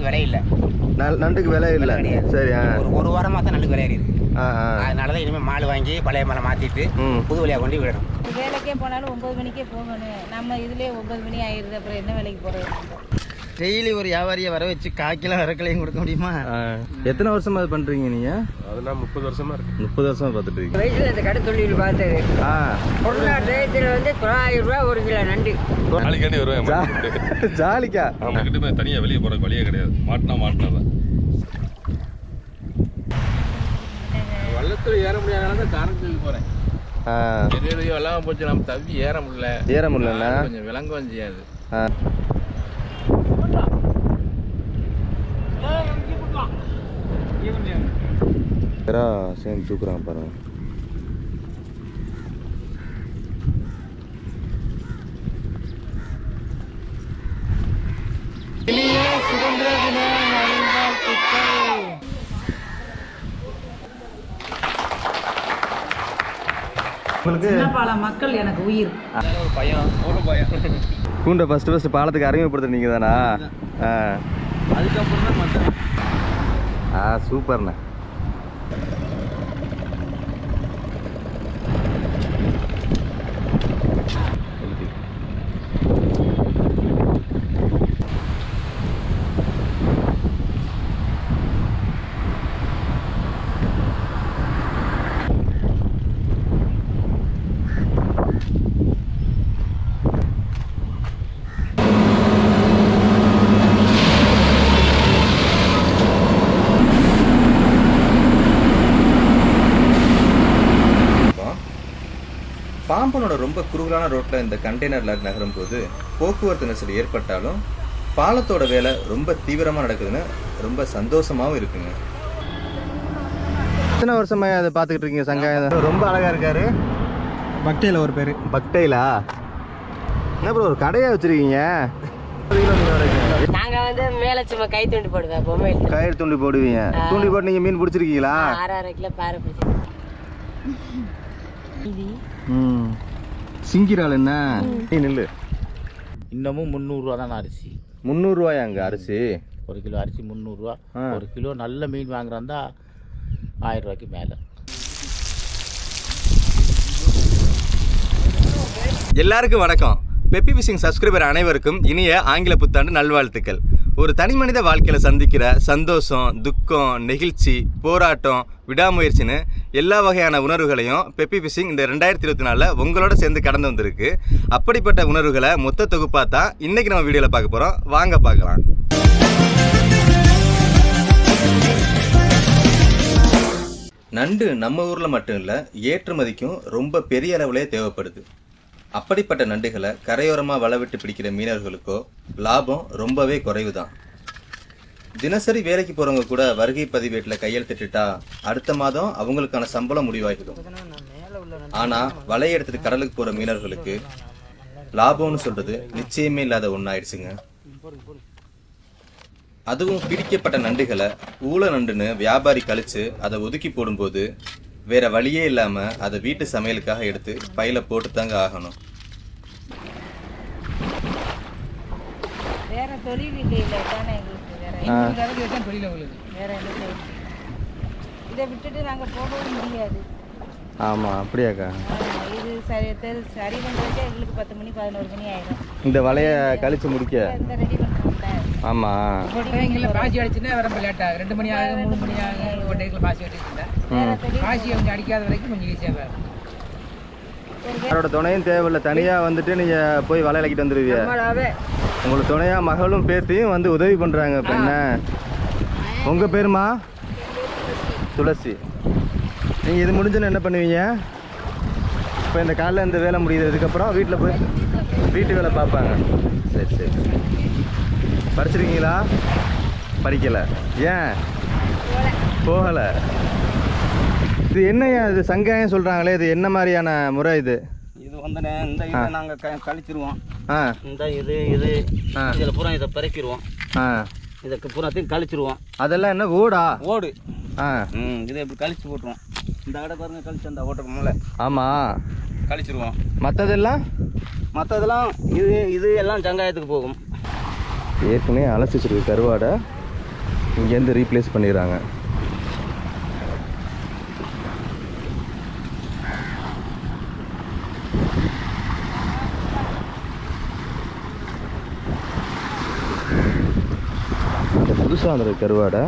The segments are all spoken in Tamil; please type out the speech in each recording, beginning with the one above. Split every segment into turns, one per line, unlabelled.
நண்டுக்கு விலை இல்லை.
நண்டுக்கு விலை இல்லை. சரி
ஒரு ஒரு வாரமாக தான் நண்டுக்கு விலை
ஆ
அதனால தான் இனிமேல் மாடு வாங்கி பழைய மலை மாற்றிட்டு
ம்.
புது வழியாக கொண்டு விடணும்.
வேலைக்கே போனாலும் ஒன்பது மணிக்கே போகணும். நம்ம இதுலயே ஒன்பது மணி ஆயிடுது. அப்புறம் என்ன வேலைக்கு போறது?
டெய்லி ஒரு வியாபாரியை வர வச்சு காய்க்கெல்லாம் விறக்கலையும் கொடுக்க முடியுமா.
எத்தனை வருஷமா அது பண்றீங்க நீங்க?
அதெல்லாம் முப்பது வருஷமா இருக்கு.
முப்பது வருஷமா பார்த்துட்டு இருக்கீங்க.
வயசுல இந்த கடை தொழில் பார்த்தது. கொரோனா டயத்தில் வந்து தொள்ளாயிரம் ரூபா ஒரு கிலோ நண்டு.
நாளைக்காண்டி வருவேன்
ஜாலிக்கா
அவங்க கிட்ட போய் தனியா வெளியே போற வழியே கிடையாது. மாட்டினா மாட்டினா
வள்ளத்துல ஏற முடியாதனால தான் எது எதையோ எல்லாம் போச்சு நம்ம தவி ஏற முடியல.
ஏற முடியலண்ணா.
கொஞ்சம் விளங்கவும் செய்யாது.
ஆ பெரா சேர்ந்து தூக்குறாங்க பாருங்க.
மக்கள் எனக்கு உயிர்.
கூண்டை ஃபர்ஸ்ட் ஃபர்ஸ்ட் பாலத்துக்கு அறிமுகப்படுத்த நீங்க தானா? ஆ.
அதுக்கப்புறம் தான்
ஆ சூப்பர்ண்ணே. பாம்பனோட ரொம்ப குறுகலான ரோட்ல இந்த கண்டெய்னர் லாரி நகரும் போது போக்குவரத்து நெரிசல் ஏற்பட்டாலும் பாலத்தோட வேலை ரொம்ப தீவிரமா நடக்குதுன்னு ரொம்ப சந்தோஷமாவும் இருக்குங்க. எத்தனை வருஷமா அதை பார்த்துக்கிட்டு இருக்கீங்க சங்காயம் ரொம்ப அழகா இருக்காரு.
பக்தியில் ஒரு பேர்.
பக்டைலா? என்ன ப்ரோ ஒரு கடையா வச்சிருக்கீங்க?
நாங்க வந்து மேல சும்மா கை தூண்டி போடுவேன் பொம்மை
கயிறு தூண்டி போடுவீங்க. தூண்டி போட்டு நீங்க மீன் பிடிச்சிருக்கீங்களா?
ஆறு அரை கிலோ பாறை பிடிச்சி
ம் சிங்கிரால் என்ன? நீ நில்லு.
இன்னமும் முந்நூறுரூவா தான் அரிசி.
முந்நூறுரூவாயா அங்கே அரிசி?
ஒரு கிலோ அரிசி முந்நூறுரூவா. ஒரு கிலோ நல்ல மீன் வாங்குறாந்தா ஆயிரம் ரூபாய்க்கு மேலே.
எல்லாருக்கும் வணக்கம். பெப்பி ஃபிஷிங் சப்ஸ்கிரைபர் அனைவருக்கும் இனிய ஆங்கில புத்தாண்டு நல்வாழ்த்துக்கள். ஒரு தனி மனித வாழ்க்கையில் சந்திக்கிற சந்தோஷம் துக்கம் நெகிழ்ச்சி போராட்டம் விடாமுயற்சின்னு எல்லா வகையான உணர்வுகளையும் பெப்பி ஃபிஷிங் இந்த ரெண்டாயிரத்தி இருபத்தி நாலில் உங்களோட சேர்ந்து கடந்து வந்திருக்கு. அப்படிப்பட்ட உணர்வுகளை மொத்த தொகுப்பாக தான் இன்றைக்கி நம்ம வீடியோவில் பார்க்க போகிறோம் வாங்க பார்க்கலாம். நண்டு நம்ம ஊரில் மட்டும் இல்லை ஏற்றுமதிக்கும் ரொம்ப பெரிய அளவிலே தேவைப்படுது. அப்படிப்பட்ட நண்டுகளை கரையோரமாக வளவிட்டு பிடிக்கிற மீனவர்களுக்கோ லாபம் ரொம்பவே குறைவு தான் தினசரி வேலைக்கு போகிறவங்க கூட வருகை பதிவேட்டில் கையெழுத்திட்டுட்டா அடுத்த மாதம் அவங்களுக்கான சம்பளம் முடிவாகிடும். ஆனால் வலையை எடுத்துட்டு கடலுக்கு போகிற மீனவர்களுக்கு லாபம்னு சொல்றது நிச்சயமே இல்லாத ஒன்றாயிடுச்சுங்க அதுவும் பிடிக்கப்பட்ட நண்டுகளை ஊழ நண்டுன்னு வியாபாரி கழிச்சு அதை ஒதுக்கி போடும்போது வேற வழியே இல்லாம அதை வீட்டு சமையலுக்காக எடுத்து பையில போட்டு தாங்க ஆகணும்.
வேற தொழில் இல்லை தானே எங்களுக்கு வேற. வேற என்ன தொழில்? இதை விட்டுட்டு நாங்க போகவும் முடியாது.
ஆமா அப்படியாக்கா?
இது சரி தெரு- சரி பண்றதுக்கே எங்களுக்கு பத்து மணி பதினோரு மணி ஆயிடும்
இந்த வலைய கழிச்சு முடிக்க.
இந்த ரெடி பண்றோம்ல
ஆமா.
எங்களை பாசி அடிச்சுன்னா ரொம்ப லேட் ஆகும் ரெண்டு மணி ஆகும் மூணு மணி ஆகும் ஒரு டைத்தில் பாசி அடிச்சுட்டேன்
வேற தொழில்
பாசி கொஞ்சம் அடிக்காத வரைக்கும் கொஞ்சம் ஈஸியாக இருக்கும்
யாரோட துணையும் தேவையில்லை. தனியா வந்துட்டு நீங்க போய் வலை இலக்கிட்டு வந்துருவீங்க.
நம்மளாவே.
உங்களுக்கு துணையா மகளும் பேத்தியும் வந்து உதவி பண்றாங்க. இப்ப என்ன? உங்க பேருமா? துளசி. நீங்க இது முடிஞ்சுன்னு என்ன பண்ணுவீங்க? இப்போ இந்த காலைல இந்த வேலை முடியுதுக்கப்புறம் வீட்டில் போய் வீட்டு வேலை பார்ப்பாங்க. சரி சரி. படிச்சிருக்கீங்களா படிக்கல ஏன்? போகலை. இது என்னய்யா இது சங்காயம் சொல்றாங்களே? இது என்ன மாதிரியான முறை இது?
இது வந்து இந்த இதை நாங்கள் கழிச்சிருவோம். இந்த இது இது. இதில் பூரா இதை பறக்கிடுவோம் இதுக்கு பூராத்தையும் கழிச்சிருவோம்.
அதெல்லாம் என்ன ஓடா?
ஓடு.
ஆ.
ம் இதை இப்படி கழிச்சு போட்டுருவோம். இந்த கடை பாருங்க கழிச்சு அந்த ஓட்டுறோம்ல
ஆமாம்
கழிச்சிருவோம்.
மற்றதெல்லாம்
மற்றதெல்லாம் இது இது எல்லாம் சங்காயத்துக்கு போகும்.
ஏற்கனவே அலசி வச்சுருக்க கருவாடை இங்கேருந்து ரீப்ளேஸ் பண்ணிடுறாங்க. புதுசாக வந்துருக்கு கருவாடை.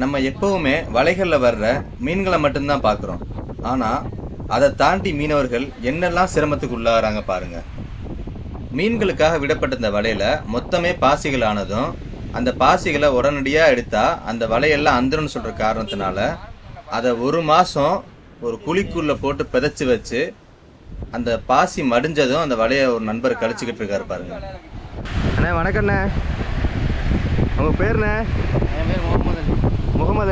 நம்ம எப்பவுமே வலைகளில் வர்ற மீன்களை மட்டும்தான் பார்க்குறோம். ஆனால் அதை தாண்டி மீனவர்கள் என்னெல்லாம் சிரமத்துக்கு உள்ளாகிறாங்க பாருங்க. மீன்களுக்காக விடப்பட்ட இந்த வலையில மொத்தமே பாசிகள் ஆனதும் அந்த பாசிகளை உடனடியாக எடுத்தா அந்த வலையெல்லாம் அந்துருன்னு சொல்ற காரணத்தினால அதை ஒரு மாசம் ஒரு குழிக்குள்ள போட்டு பிதைச்சு வச்சு அந்த பாசி மடிஞ்சதும் அந்த வலையை ஒரு நண்பர் கழிச்சுக்கிட்டு இருக்காரு பாருங்க. அண்ணே வணக்கண்ணே உங்க பேருண்ணே
என் பேர் முகமது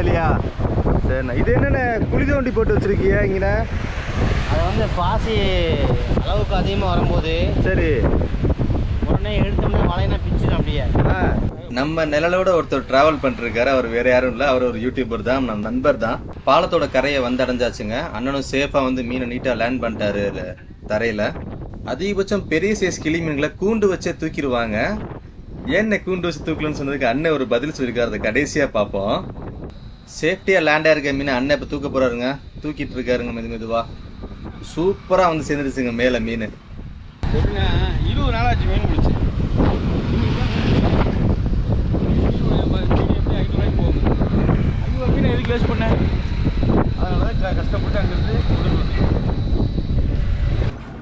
அலியா சரிண்ணா. இது என்னண்ணே குழி தோண்டி போட்டு வச்சிருக்கீங்க இங்கண்ணே?
அது வந்து பாசி அளவுக்கு அதிகமாக வரும்போது
சரி.
உடனே எடுத்தோம்னா வலைனா பிச்சிடும் அப்படியே.
நம்ம நிழலோட ஒருத்தர் டிராவல் பண்ணிருக்காரு. அவர் வேற யாரும் இல்ல. அவர் ஒரு யூடியூபர் தான் நம்ம நண்பர் தான். பாலத்தோட கரையை வந்து அடைஞ்சாச்சுங்க அண்ணனும் சேஃபா வந்து மீனை நீட்டா லேண்ட் பண்ணிட்டாரு தரையில. அதிகபட்சம் பெரிய சைஸ் கிளி மீன்களை கூண்டு வச்சே தூக்கிடுவாங்க. ஏன்ன கூண்டு வச்சு தூக்கலன்னு சொன்னதுக்கு அண்ணன் ஒரு பதில் சொல்லியிருக்காரு. அதை கடைசியா பார்ப்போம். சேஃப்டியா லேண்டா இருக்க மீன் அண்ணன் இப்ப தூக்க போறாருங்க. தூக்கிட்டு இருக்காருங்க மெது மெதுவா. சூப்பரா வந்து சேர்ந்துருச்சுங்க மேல மீன்.
இருபது நாளாச்சு மீன் பிடிச்சி. மீன் எதுக்கு வேஸ்ட் பண்ண அதனால தான் கஷ்டப்பட்டு அங்கிருந்து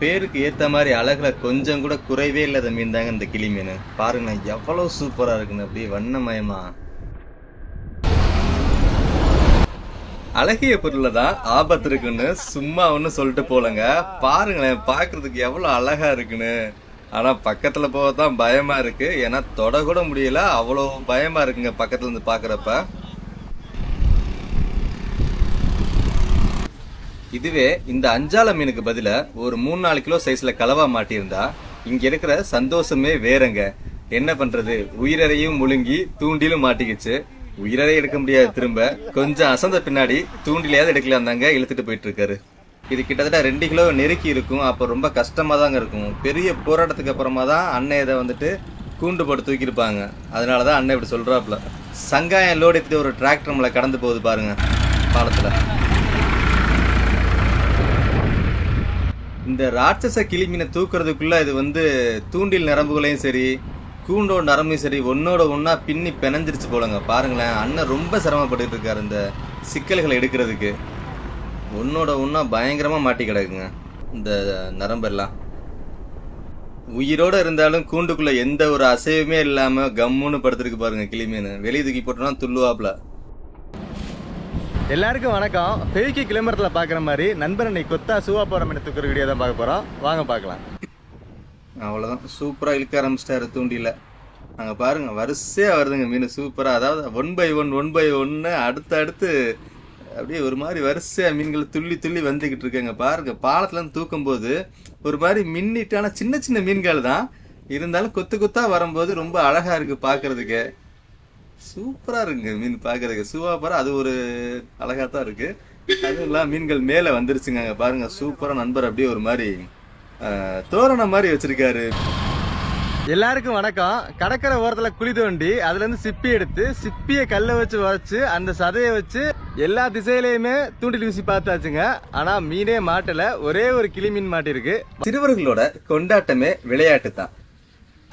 பேருக்கு ஏத்த மாதிரி அழகுல கொஞ்சம் கூட குறைவே இல்லாத மீன் தாங்க இந்த கிளி மீன். பாருங்க எவ்வளவு சூப்பரா இருக்குன்னு அப்படியே வண்ணமயமா. அழகிய பொருள்ல தான் ஆபத்து இருக்குன்னு சும்மா ஒன்று சொல்லிட்டு போலங்க. பாருங்களேன் பார்க்கறதுக்கு எவ்வளோ அழகா இருக்குன்னு. ஆனால் பக்கத்தில் போக தான் பயமாக இருக்குது ஏன்னா தொட கூட முடியல. அவ்வளோ பயமாக இருக்குங்க பக்கத்துல இருந்து பார்க்குறப்ப. இதுவே இந்த அஞ்சால மீனுக்கு பதிலாக ஒரு மூணு நாலு கிலோ சைஸ்ல கலவா மாட்டியிருந்தா இங்க இருக்கிற சந்தோஷமே வேறங்க. என்ன பண்றது? உயிரறையும் முழுங்கி தூண்டிலும் மாட்டிக்கிச்சு. உயிரறை எடுக்க முடியாது திரும்ப. கொஞ்சம் அசந்த பின்னாடி தூண்டிலையாவது எடுக்கலாம் தாங்க இழுத்துட்டு போயிட்டு இருக்காரு இது கிட்டத்தட்ட ரெண்டு கிலோ நெருக்கி இருக்கும். அப்போ ரொம்ப கஷ்டமா தாங்க இருக்கும். பெரிய போராட்டத்துக்கு அப்புறமா தான் அண்ணன் இதை வந்துட்டு கூண்டு போட்டு தூக்கியிருப்பாங்க. அதனால தான் அண்ணன் இப்படி சொல்கிறாப்புல சங்காயம் லோடு எடுத்து ஒரு டிராக்டர் நம்மளை கடந்து போகுது பாருங்க பாலத்தில். இந்த ராட்சச கிளிமீனை தூக்குறதுக்குள்ள இது வந்து தூண்டில் நரம்புகளையும் சரி கூண்டோட நரம்பையும் சரி ஒன்னோட ஒன்னா பின்னி பிணைஞ்சிருச்சு போலங்க. பாருங்களேன் அண்ணன் ரொம்ப சிரமப்பட்டுட்டு இருக்காரு இந்த சிக்கல்களை எடுக்கிறதுக்கு. ஒன்னோட ஒன்னா பயங்கரமா மாட்டி கிடக்குங்க இந்த நரம்பெல்லாம். உயிரோட இருந்தாலும் கூண்டுக்குள்ள எந்த ஒரு அசைவுமே இல்லாம கம்முன்னு படுத்துருக்கு பாருங்க கிளிமீன். வெளியே தூக்கி போட்டோம்னா துள்ளுவாப்ல எல்லாருக்கும் வணக்கம். பெய்க்கு கிளம்பரத்தில் பார்க்குற மாதிரி நண்பர் அன்னைக்கு கொத்தா சூவா போகிற மீன் தூக்குற வீடியோ தான் பார்க்க போகிறோம் வாங்க பார்க்கலாம். அவ்வளோதான் சூப்பராக இழுக்க ஆரம்பிச்சிட்டாரு தூண்டியில் அங்கே பாருங்க வரிசையாக வருதுங்க மீன் சூப்பராக அதாவது one by one one by ஒன்று அடுத்து அடுத்து அப்படியே ஒரு மாதிரி வரிசையாக மீன்கள் துள்ளி துள்ளி வந்துக்கிட்டு இருக்குங்க. பாருங்க பாலத்துலேருந்து தூக்கும் போது ஒரு மாதிரி மின்னிட்டான சின்ன சின்ன மீன்கள் தான். இருந்தாலும் கொத்து கொத்தாக வரும்போது ரொம்ப அழகாக இருக்கு பார்க்குறதுக்கு சூப்பராக இருக்குங்க மீன் பார்க்குறதுக்கு சூப்பராக அது ஒரு அழகாக தான் இருக்குது அதுவும் இல்லாமல் மீன்கள் மேலே வந்துருச்சுங்க. பாருங்கள் பாருங்க நண்பர் அப்படியே ஒரு மாதிரி தோரணம் மாதிரி வச்சிருக்காரு. எல்லாருக்கும் வணக்கம். கடற்கரை ஓரத்துல குழி தோண்டி அதுல இருந்து சிப்பி எடுத்து சிப்பிய கல்ல வச்சு வச்சு அந்த சதையை வச்சு எல்லா திசையிலயுமே தூண்டில் வீசி பார்த்தாச்சுங்க. ஆனா மீனே மாட்டல. ஒரே ஒரு கிளி மீன் மாட்டிருக்கு. சிறுவர்களோட கொண்டாட்டமே விளையாட்டு தான்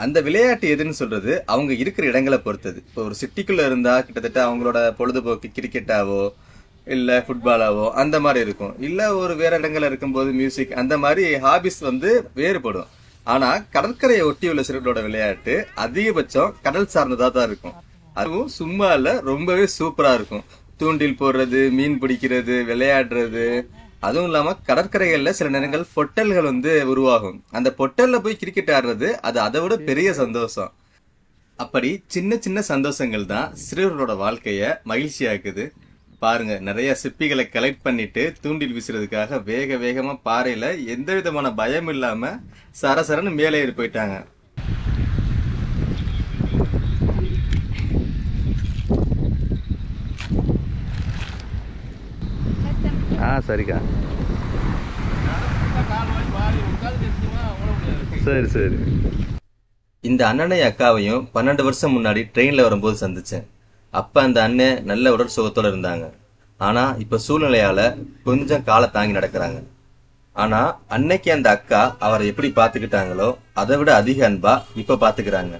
அந்த விளையாட்டு எதுன்னு சொல்றது அவங்க இருக்கிற இடங்களை பொறுத்தது. இப்போ ஒரு சிட்டிக்குள்ள இருந்தா கிட்டத்தட்ட அவங்களோட பொழுதுபோக்கு கிரிக்கெட்டாவோ இல்ல ஃபுட்பாலாவோ அந்த மாதிரி இருக்கும். இல்ல ஒரு வேற இடங்கள்ல இருக்கும்போது மியூசிக் அந்த மாதிரி ஹாபிஸ் வந்து வேறுபடும். ஆனா கடற்கரையை ஒட்டி உள்ள சிறுவர்களோட விளையாட்டு அதிகபட்சம் கடல் சார்ந்ததா தான் இருக்கும். அதுவும் சும்மா இல்ல ரொம்பவே சூப்பரா இருக்கும். தூண்டில் போடுறது மீன் பிடிக்கிறது விளையாடுறது. அதுவும் இல்லாம கடற்கரைகள்ல சில நேரங்கள் பொட்டல்கள் வந்து உருவாகும். அந்த பொட்டல்ல போய் கிரிக்கெட் ஆடுறது அது அதை விட பெரிய சந்தோஷம். அப்படி சின்ன சின்ன சந்தோஷங்கள் தான் சிறுவர்களோட வாழ்க்கைய மகிழ்ச்சியாக்குது. பாருங்க நிறைய சிப்பிகளை கலெக்ட் பண்ணிட்டு தூண்டில் வீசுறதுக்காக வேக வேகமா பாறையில எந்த விதமான பயம் இல்லாம சரசரன்னு மேலே ஏறி போயிட்டாங்க. ஆ சரிக்கா. சரி சரி. இந்த அண்ணனை அக்காவையும் பன்னெண்டு வருஷம் முன்னாடி ட்ரெயினில் வரும்போது சந்தித்தேன் அப்போ அந்த அண்ணன் நல்ல உடல் சுகத்தோட இருந்தாங்க. ஆனால் இப்போ சூழ்நிலையால் கொஞ்சம் காலை தாங்கி நடக்கிறாங்க. ஆனால் அன்னைக்கு அந்த அக்கா அவரை எப்படி பார்த்துக்கிட்டாங்களோ அதை விட அதிக அன்பா இப்போ பார்த்துக்கிறாங்க.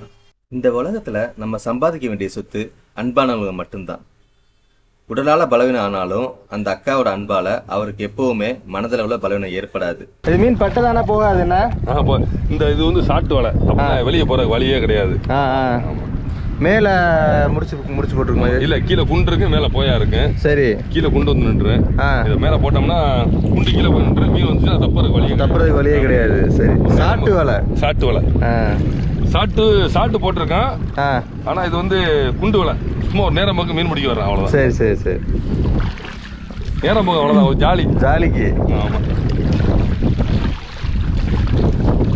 இந்த உலகத்துல நம்ம சம்பாதிக்க வேண்டிய சொத்து அன்பானவங்க மட்டும்தான். உடலால பலவீனம் ஆனாலும் அந்த அக்காவோட அன்பால அவருக்கு எப்பவுமே மனதளவுல பலவீனம் ஏற்படாது. இது மீன் பட்டதானா போகாது என்ன?
ஆ, போ. இந்த இது வந்து சாட்டு வலை. வெளியே போற வழியே கிடையாது.
மேல முடிச்சு முடிச்சு போட்டுருக்கோம்
இல்ல கீழே குண்டு இருக்கு மேல போயா இருக்கு.
சரி.
கீழே குண்டு வந்து நின்று. இதை மேல போட்டோம்னா குண்டு கீழே போய் நின்று மீன் வந்துச்சுன்னா தப்புறதுக்கு வழியே.
தப்புறதுக்கு வழியே கிடையாது. சரி. சாட்டு வலை.
சாட்டு வலை. சாட்டு சாட்டு போட்டிருக்கான். ஆனா இது வந்து குண்டு வலை. சும்மா ஒரு நேரம் பக்கம் மீன் பிடிக்க வர்றேன் அவ்வளவுதான்.
சரி சரி சரி.
நேரம் போக அவ்வளவுதான் ஜாலி.
ஜாலிக்கு.
ஆமா.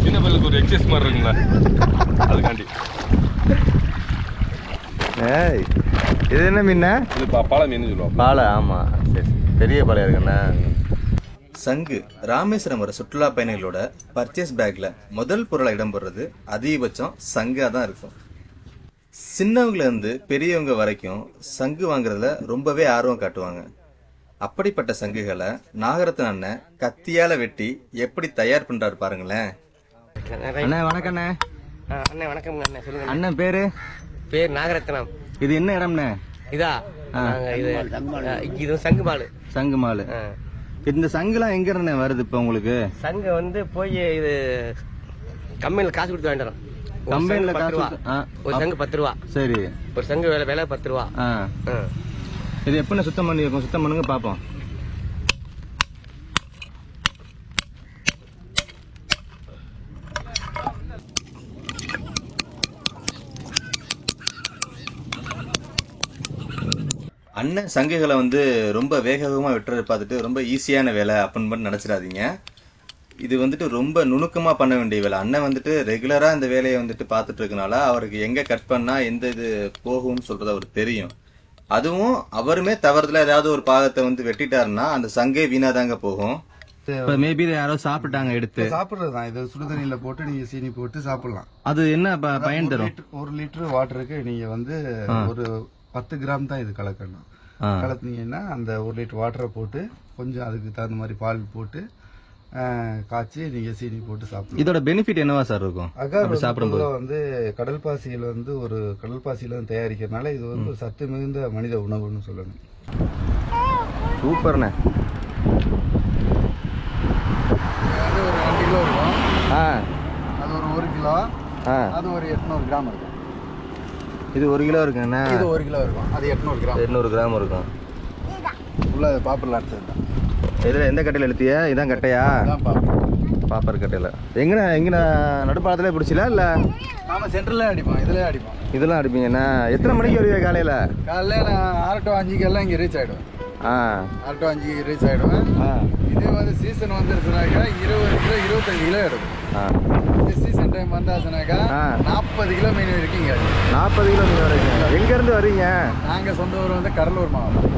சின்ன பிள்ளைக்கு ஒரு எக்ஸசைஸ் மாதிரி இருக்குங்களா. அதுக்காண்டி.
ஏய் இது என்ன மீன்?
இது பாலை மீன் சொல்லுவாங்க.
பாலை ஆமா. சரி பெரிய பாலை இருக்குண்ணா சங்கு ராமேஸ்வரம் வர சுற்றுலா பயணிகளோட பர்ச்சேஸ் பேக்ல முதல் பொருளா இடம்பெறது அதிகபட்சம் சங்கா தான் இருக்கும். சின்னவங்கள இருந்து பெரியவங்க வரைக்கும் சங்கு வாங்குறதுல ரொம்பவே ஆர்வம் காட்டுவாங்க. அப்படிப்பட்ட சங்குகளை நாகரத்ன அண்ணன் கத்தியால வெட்டி எப்படி தயார் பண்றாரு பாருங்களேன். அண்ணா. வணக்கம் அண்ணே
அண்ணன் வணக்கம் அண்ணன் சொல்லுங்க
அண்ணன் பேரு?
பேர் நாகரத்னம்.
இது என்ன இடம்ண்ணே?
இதா? நாங்க இது இது சங்கு மாலு
சங்கு மாலு
ஆ.
இந்த சங்குலாம் எங்க இருந்தே வருது இப்ப உங்களுக்கு?
சங்கு வந்து போய் இது கம்பெனில காசு கொடுத்து வாங்கிட்டு வரோம். ஒரு
கம்பெனில காசு
ரூபா.
கொடுத்து- ஆ,
ஒரு சங்கு பத்து ரூபா.
சரி.
ஒரு சங்கு விலை விலை பத்து ரூபா.
ஆ.
ஆ.
இது எப்படி சுத்தம் பண்ணி இருக்கும் சுத்தம் பண்ணுங்க பாப்போம் அண்ணன் சங்குகளை வந்து ரொம்ப வேக வேகமாக வெட்டுறதை பார்த்துட்டு ரொம்ப ஈஸியான வேலை அப்படின்னு மட்டும் நினச்சிடாதீங்க. இது வந்துட்டு ரொம்ப நுணுக்கமாக பண்ண வேண்டிய வேலை. அண்ணன் வந்துட்டு ரெகுலராக இந்த வேலையை வந்துட்டு பார்த்துட்டு இருக்கனால அவருக்கு எங்கே கட் பண்ணால் எந்த இது போகும்னு சொல்கிறது அவருக்கு தெரியும். அதுவும் அவருமே தவறுதலா ஏதாவது ஒரு பாகத்தை வந்து வெட்டிட்டாருன்னா அந்த சங்கே வீணாதாங்க போகும். மேபி யாரோ சாப்பிட்டாங்க எடுத்து.
சாப்பிடுறது தான். இது சுடுதண்ணியில போட்டு நீங்க சீனி போட்டு சாப்பிடலாம்.
அது என்ன ப- பயன்
ஒரு
தரும்
லிட்டர்- ஒரு லிட்டர் வாட்டருக்கு நீங்க வந்து ஒரு பத்து கிராம் தான் இது கலக்கணும்.
ஆ.
கலக்குனீங்கன்னா அந்த ஒரு லிட்டர் வாட்டரை போட்டு கொஞ்சம் அதுக்கு தகுந்த மாதிரி பால் போட்டு காய்ச்சி நீங்க சீனி போட்டு சாப்பிடலாம்.
இதோட பெனிஃபிட் என்னவா சார் இருக்கும்?
அகார்
சாப்பிடும்போது
வந்து கடல் பாசியில் வந்து ஒரு கடல் பாசியில வந்து தயாரிக்கிறதுனால இது வந்து ஒரு சத்து மிகுந்த மனித உணவுன்னு சொல்லணும்.
சூப்பர்ண்ணே.
அது ஒரு ரெண்டு கிலோ இருக்கும்.
ஆ.
அது ஒரு ஒரு கிலோ. அது ஒரு எட்நூறு கிராம் இருக்கும்.
இது ஒரு கிலோ இருக்குங்கண்ணா
இது ஒரு கிலோ இருக்கும். அது எட்நூறு கிராம்.
எண்ணூறு கிராம் இருக்கும்.
உள்ள பாப்பரில் அடிச்சது
இதில் எந்த கட்டையில் எழுத்திய இதான் கட்டையா?
அதான் பாப்பர்.
பாப்பர் கட்டையில். எங்கண்ணா எங்கண்ணா நடுப்பாளத்திலே பிடிச்சில இல்லை?
நாம சென்டர்ல அடிப்போம் இதுல அடிப்போம்.
இதெல்லாம் அடிப்பீங்கண்ணா எத்தனை மணிக்கு வருவீங்க காலையில்?
காலைல நான் ஆறு டு அஞ்சுக்கு எல்லாம் இங்கே ரீச் ஆயிடுவேன்.
ஆ.
ஆறு டு அஞ்சுக்கு ரீச் ஆயிடுவேன்.
ஆ.
இதே வந்து சீசன் வந்துருச்சுனாக்கா இருபது கிலோ இருபத்தஞ்சு கிலோ இந்த சீசன் டைம் வந்தாச்சுனாக்கா. நாற்பது கிலோ மீன் அடிக்கும்
நாற்பது கிலோ மீன் வரைக்கும். எங்கேருந்து வரீங்க
நாங்கள் சொந்த ஊர் வந்து கடலூர் மாவட்டம்.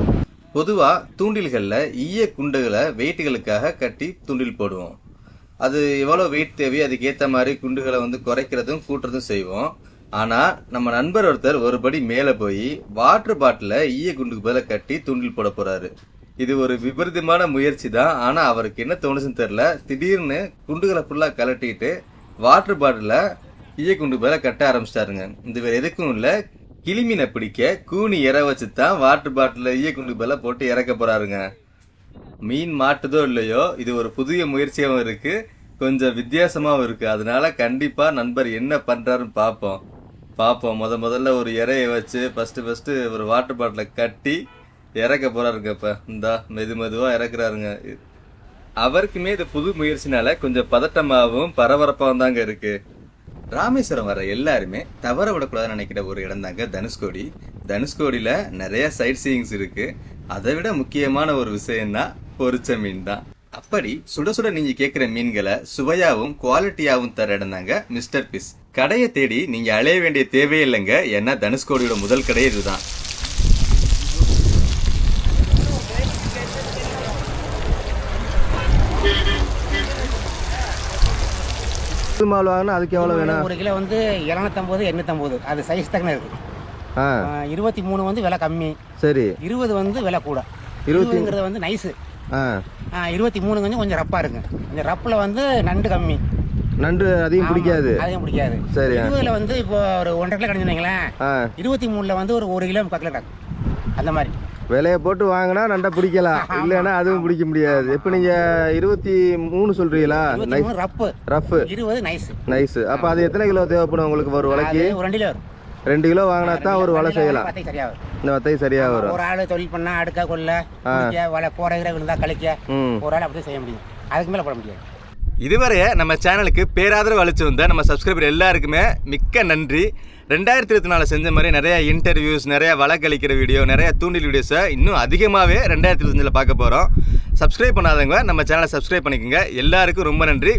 பொதுவா தூண்டில்கள்ல ஈய குண்டுகளை வெயிட்டுகளுக்காக கட்டி தூண்டில் போடுவோம். அது எவ்வளவு வெயிட் தேவையோ அதுக்கு ஏத்த மாதிரி குண்டுகளை வந்து குறைக்கிறதும் கூட்டுறதும் செய்வோம். ஆனா நம்ம நண்பர் ஒருத்தர் ஒரு படி மேல போய் வாட்டர் பாட்டில ஈய குண்டுக்கு பதிலா கட்டி தூண்டில் போட போறாரு. இது ஒரு விபரீதமான முயற்சி தான் ஆனா அவருக்கு என்ன தோணுச்சுன்னு தெரியல. திடீர்னு குண்டுகளை ஃபுல்லா கலட்டிட்டு வாட்டர் பாட்டில ஈய குண்டு பதிலா கட்ட ஆரம்பிச்சிட்டாருங்க. இந்த வேற எதுக்கும் இல்ல. கிளிமீனை பிடிக்க கூனி இற வச்சு தான் வாட்டர் பாட்டில ஈய குண்டு பதிலா போட்டு இறக்க போறாருங்க. மீன் மாட்டுதோ இல்லையோ இது ஒரு புதிய முயற்சியாகவும் இருக்கு. கொஞ்சம் வித்தியாசமாகவும் இருக்கு. அதனால கண்டிப்பா நண்பர் என்ன பண்றாருன்னு பார்ப்போம் பார்ப்போம் முத முதல்ல ஒரு இறையை வச்சு ஃபர்ஸ்ட் ஃபர்ஸ்ட் ஒரு வாட்டர் பாட்டில கட்டி இறக்க போறாருங்க இப்ப இந்தா மெது மெதுவா இறக்குறாருங்க. அவருக்குமே இது புது முயற்சினால கொஞ்சம் பதட்டமாகவும் பரபரப்பாகவும் தாங்க இருக்கு. ராமேஸ்வரம் வர எல்லாருமே தவற விடக்கூடாதுன்னு நினைக்கிற ஒரு இடம் தாங்க தனுஷ்கோடி. தனுஷ்கோடியில நிறைய சைட் சீயிங்ஸ் இருக்கு. அதை விட முக்கியமான ஒரு விஷயம்னா பொரிச்ச மீன் தான். அப்படி சுட சுட நீங்க கேட்குற மீன்களை சுவையாவும் குவாலிட்டியாவும் தர இடம் தாங்க மிஸ்டர் பிஸ் கடையை தேடி நீங்க அலைய வேண்டிய தேவையே இல்லைங்க. ஏன்னா தனுஷ்கோடியோட முதல் கடை இதுதான். மால் வாங்கினா அதுக்கு எவ்வளோ வேணும்?
ஒரு கிலோ வந்து இரநூத்தம்பது எண்ணூத்தம்பது. அது சைஸ் தக்கன இருக்கு
ஆ.
இருபத்தி மூணு வந்து விலை கம்மி.
சரி.
இருபது வந்து விலை கூட. இருபதுங்கிறது வந்து நைஸு இருபத்தி மூணு கொஞ்சம் கொஞ்சம் ரப்பா இருக்கு. கொஞ்சம் ரப்பில் வந்து நண்டு கம்மி.
நண்டு அதிகம் பிடிக்காது.
அதையும் பிடிக்காது.
சரி.
இருபதுல வந்து இப்போ ஒரு ஒன்றரை கிலோ கிடைச்சுங்களேன்
ஆ.
இருபத்தி மூணுல வந்து ஒரு ஒரு கிலோ முக்கால் கிலோ கிடக்கும் அந்த மாதிரி.
விலையை போட்டு வாங்கினா நண்டை பிடிக்கலாம். இல்லைன்னா அதுவும் பிடிக்க முடியாது. இப்போ நீங்கள் இருபத்தி மூணு சொல்கிறீங்களா
இருபத்தி
நைஸ் ரஃப்பு
இருபது நைஸ்
நைஸ் அப்போ அது எத்தனை கிலோ தேவைப்படும் உங்களுக்கு ஒரு வலைக்கு?
ரெண்டு கிலோ
ரெண்டு கிலோ வாங்கினா தான் ஒரு வலை செய்யலாம்.
சரியா
இந்த வத்தை சரியாக வரும்.
ஒரு ஆள் தொழில் பண்ணா அடுக்க கொள்ள வலை போற விழுந்தா கழிக்க ஒரு ஆள் அப்படியே செய்ய முடியும். அதுக்கு மேல போட முடியாது.
இதுவரைய நம்ம சேனலுக்கு பேராதரவு அளிச்சு வந்த நம்ம சப்ஸ்கிரைபர் எல்லாருக்குமே மிக்க நன்றி. ரெண்டாயிரத்தி இருபத்தி நாலு செஞ்ச மாதிரி நிறைய இன்டர்வியூஸ் நிறைய வழக்களிக்கிற வீடியோ நிறைய தூண்டில் வீடியோஸை இன்னும் அதிகமாகவே ரெண்டாயிரத்தி இருபத்தஞ்சில் பார்க்க போகிறோம் சப்ஸ்கிரைப் பண்ணாதவங்க நம்ம சேனலை சப்ஸ்கிரைப் பண்ணிக்கோங்க. எல்லாருக்கும் ரொம்ப நன்றி.